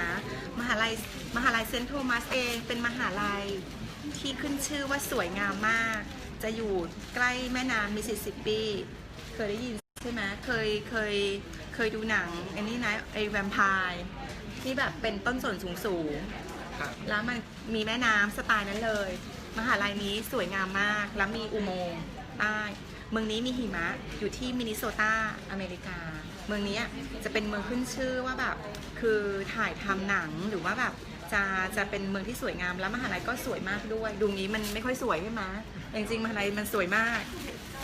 นะมหาลัยมหาลัยเซนต์โทมัสเองเป็นมหาลัยที่ขึ้นชื่อว่าสวยงามมาก จะอยู่ใกล้แม่น้ำมิสซิสซิปปี เคยได้ยินใช่ไหมเคยเคยเคยดูหนังอันนี้นะไอแวมไพร์ที่แบบเป็นต้นสนสูงสูงๆครับแล้วมันมีแม่น้ำสไตล์นั้นเลย มหาลัยนี้สวยงามมาก แล้วมีอุโมงค์ใต้ เมืองนี้มีหิมะอยู่ที่มินนิโซตาอเมริกา เมืองนี้จะเป็นเมืองขึ้นชื่อว่าแบบคือถ่ายทำหนังหรือว่าแบบจะจะเป็นเมืองที่สวยงามแล้วมหาลัยก็สวยมากด้วย ดูงี้มันไม่ค่อยสวยใช่ไหมจริงๆมหาลัยมันสวยมาก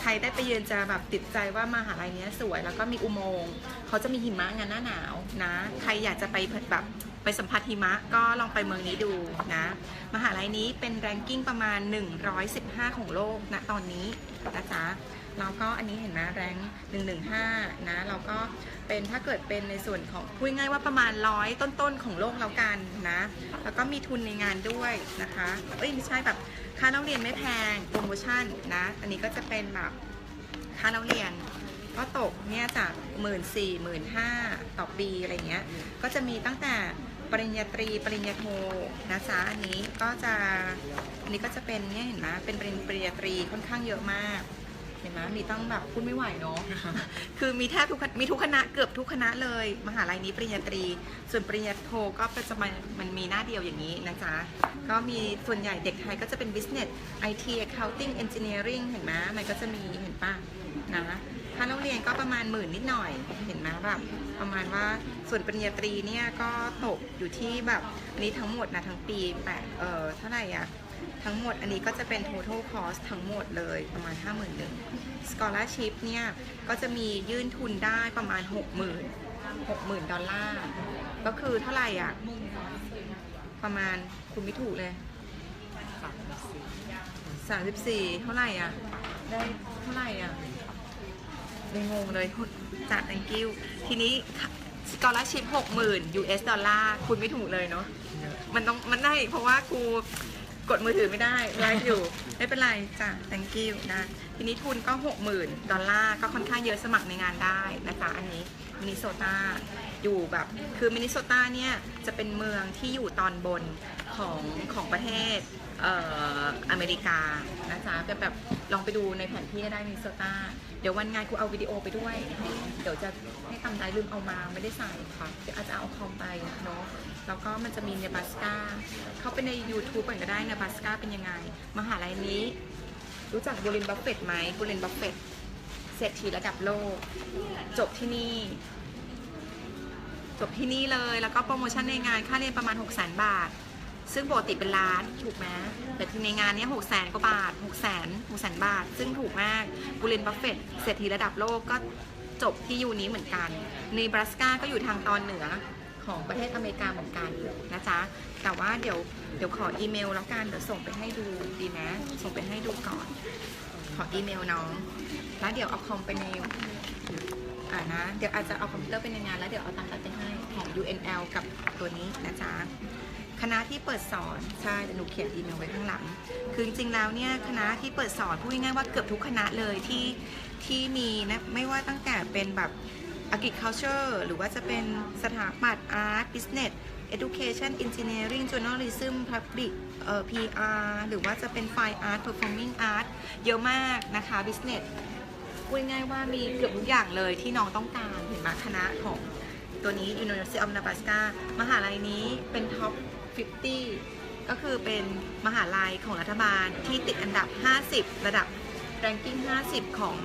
ใครได้ไปเยือนจะแบบติดใจว่ามหาลัยนี้สวยแล้วก็มีอุโมงค์เขาจะมีหิมะงานหน้าหนาวนะ ใครอยากจะไปแบบ ไปสัมผัสหิมะก็ลองไปเมืองนี้ดูนะ มหาลัยนี้เป็นแรงกิ้งประมาณ 115 ของโลกนะตอนนี้นะจ๊ะแล้วก็อันนี้เห็นไหมแรง115 นะแล้วก็เป็นถ้าเกิดเป็นในส่วนของพูดง่ายว่าประมาณร้อยต้นๆ ของโลกแล้วกันนะ แล้วก็มีทุนในงานด้วยนะคะ เอ้ยไม่ใช่แบบค่าเล่าเรียนไม่แพงโปรโมชั่นนะ อันนี้ก็จะเป็นแบบค่าเล่าเรียน ก็ตกเนี่ยจากหมื่นสี่หมื่นห้าต่อปีอะไรเงี้ย ก็จะมีตั้งแต่ปริญญาตรีปริญญาโทนะจ๊ะอันนี้ก็จะอันนี้ก็จะเป็นเนี่ยเห็นไหมเป็นปริญปริญญาตรีค่อนข้างเยอะมาก ห็นไหมมีต้องแบบพูดไม่ไหวเนาะ คือมีแทบทุกมีทุกคณะเกือบทุกคณะเลย มหาลัยนี้ปริญญาตรี ส่วนปริญญาโทก็จะมันมันมีหน้าเดียวอย่างนี้นะจ๊ะ ก็มีส่วนใหญ่เด็กไทยก็จะเป็น business IT accounting engineering เห็นไหมมันก็จะมีเห็นป่ะนะค่าเล่าเรียนก็ประมาณหมื่นนิดหน่อย เห็นไหมแบบประมาณว่าส่วนปริญญาตรีเนี่ยก็ตกอยู่ที่แบบอันนี้ทั้งหมดนะทั้งปีแปดเออเท่าไหร่อะทั้งหมดอันนี้ก็จะเป็น total cost ทั้งหมดเลยประมาณ5 1 0 0 0 scholarship เนี่ย ก็จะมียื่นทุนได้ประมาณ 60,000 60,000 ดอลลาร์ ก็คือเท่าไหร่อะ ประมาณคุณไม่ถูกเลย 34 เท่าไหร่อะ ได้เท่าไหร่อะเลยงงเลยจาก thank you ทีนี้ scholarship 60,000 US ดอลลาร์ คุณไม่ถูกเลยเนาะมันต้องมันได้เพราะว่ากูกดมือถือไม่ได้ไลฟ์อยู่ ไม่เป็นไรจ้ะ thank you นะ ทีนี้ทุนก็ 60,000 ดอลลาร์ก็ค่อนข้างเยอะสมัครในงานได้นะจ๊ะอันนี้มินิโซตาอยู่แบบคือมินิโซตาเนี่ยจะเป็นเมืองที่อยู่ตอนบนของของประเทศเอ่ออเมริกานะจ๊ะแบบแบบลองไปดูในแผนที่ก็ได้มินิโซตาเดี๋ยววันงานกูเอาวิดีโอไปด้วย เดี๋ยวจะให้ทำได้ลืมเอามาไม่ได้ใส่ค่ะเดี๋ยวอาจจะเอาคอมไปเนาะแล้วก็มันจะมีเนบาสกาเข้าไปใน YouTube ก่อนก็ได้เนบาสกาเป็นยังไง มหาลัยนี้ รู้จักบูรินบัฟเฟตไหมบูรินบัฟเฟตเศรษฐีระดับโลก จบที่นี่ จบที่นี่เลยแล้วก็โปรโมชั่นในงานค่าเรียนประมาณ6 0 0 0 0บาท ซึ่งปกติเป็นล้านถูกไหมแต่ที่ในงานเนี้6 0 0 0 0 0กว่าบาท6 0 0 0 0 6 0 0 0บาท ซึ่งถูกมากบูรินบัฟเฟตเศรษฐีระดับโลกก็จบที่ยูนี้เหมือนกันในบรัสกาก็อยู่ทางตอนเหนือ ของประเทศอเมริกาเหมือนกันนะจ๊ะแต่ว่าเดี๋ยวเดี๋ยวขออีเมลแล้วกันเดี๋ยวส่งไปให้ดูดีไหมส่งไปให้ดูก่อน ขออีเมลน้องแล้วเดี๋ยวเอาคอมไปในอ่านะเดี๋ยวอาจจะเอาคอมพิวเตอร์ไปในงาน แล้วเดี๋ยวเอาตังค์ไปให้ของ UNL กับตัวนี้นะจ๊ะคณะที่เปิดสอนใช่แต่หนูเขียนอีเมลไว้ข้างหลัง คือจริงๆแล้วเนี่ยคณะที่เปิดสอนพูดง่ายๆว่าเกือบทุกคณะเลยที่ที่มีนะไม่ว่าตั้งแต่เป็นแบบ agriculture หรือว่าจะเป็นสถาปัตย์ art business education engineering journalism public เอ่อ PR หรือว่าจะเป็น fine art performing art เยอะมากนะคะ business พูดง่ายว่ามีเกือบทุกอย่างเลยที่น้องต้องการเห็นไหมคณะของตัวนี้ University of Nebraska มหาลัยนี้เป็น top 50 ก็คือเป็นมหาลัยของรัฐบาลที่ติดอันดับ 50 ระดับ ranking 50 ของ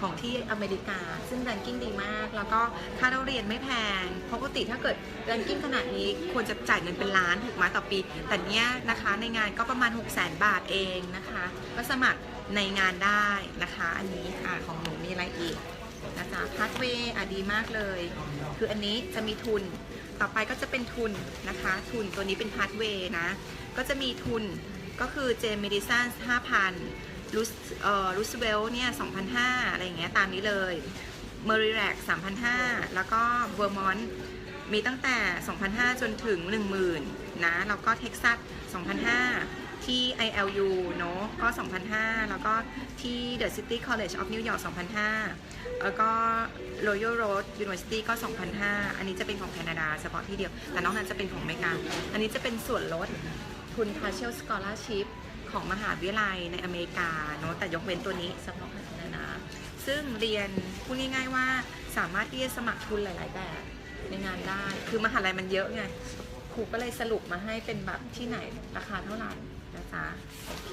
ของที่อเมริกา ซึ่ง ranking ดีมาก แล้วก็ค่าเราเรียนไม่แพงปกติถ้าเกิด ranking ขนาดนี้ควรจะจ่ายเงินเป็นล้านถูกไหมต่อปี แต่เนี้ยนะคะในงานก็ประมาณ 6 0 0 0 0 0บาทเองนะคะ ก็สมัครในงานได้นะคะ อันนี้อ่าของหนูมีอะไรอีกนะจ๊ะพาสเวย์อะดีมากเลย คืออันนี้จะมีทุนต่อไปก็จะเป็นทุนนะคะ ทุนตัวนี้เป็นพาสเวย์นะ ก็จะมีทุนก็คือเจม e ดิสัน5,000 รูสเอ่อรูสเวลเนี่ย2,500อะไรอย่างเงี้ยตามนี้เลยเมอริแรก3,500แล้วก็เวอร์มอนต์มีตั้งแต่2,500จนถึง 10,000นะแล้วก็เท็กซัส2,500ที่ ILU เนอะก็2,500แล้วก็ที่ The City College of New York 2,500แล้วก็ Royal Road University ก็2,500อันนี้จะเป็นของแคนาดาเฉพาะที่เดียว แต่นอกนั้นจะเป็นของอเมริกา อันนี้จะเป็นส่วนลดทุน partial scholarship ของมหาวิทยาลัยในอเมริกาเนอะแต่ยกเว้นตัวนี้เฉพาะของแคนาดาซึ่งเรียนพูดง่ายๆว่าสามารถที่จะสมัครทุนหลาย ๆ แบบในงานได้ คือมหาลัยมันเยอะไงครูก็เลยสรุปมาให้เป็นแบบที่ไหนราคาเท่าไหร่นะจ๊ะโอเค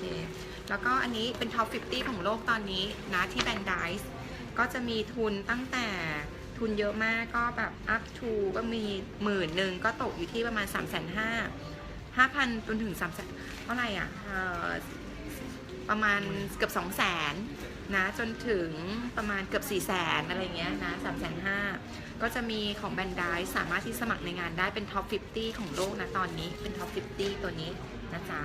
แล้วก็อันนี้เป็นท็อป50 ของโลกตอนนี้นะที่แบนไดส์ก็จะมีทุนตั้งแต่ทุนเยอะมากก็แบบ up to ก็มีหมื่นหนึ่งก็ตกอยู่ที่ประมาณ 3 5 0 0 0 0 5,000จนถึง3 0 0 0 0เท่าไหร่อะประมาณเกือบ2 0 0 0 0 0นะจนถึงประมาณเกือบ4 0 0 0 0 0อะไรเงี้ยนะ3 5 0 0 0ก็จะมีของแบนไดสามารถที่สมัครในงานได้เป็นท็อป 50 ของโลกนะตอนนี้เป็นท็อป 50 ตัวนี้นะจ๊ะ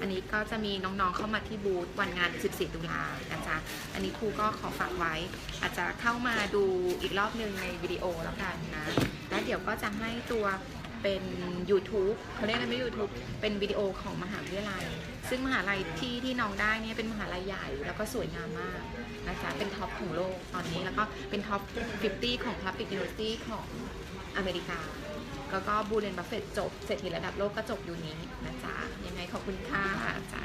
อันนี้ก็จะมีน้องๆเข้ามาที่บูธวันงาน 14 ตุลานะจ๊ะอันนี้ครูก็ขอฝากไว้ อาจจะเข้ามาดูอีกรอบหนึ่งในวิดีโอแล้วกันนะ แล้วเดี๋ยวก็จะให้ตัว เป็น YouTube เขาเรียกอะไรไม่ YouTube เป็นวิดีโอของมหาวิทยาลัย ซึ่งมหาลัยที่ที่น้องได้เนี่ยเป็นมหาลัยใหญ่แล้วก็สวยงามมากนะคะเป็นท็อปของโลกตอนนี้แล้วก็เป็นท็อป 50 ของ Public University ของอเมริกาแล้วก็บูเลนบัฟเฟตจบเศรษฐีระดับโลกก็จบอยู่นี้นะจ๊ะยังไงขอบคุณค่ะจ๊ะ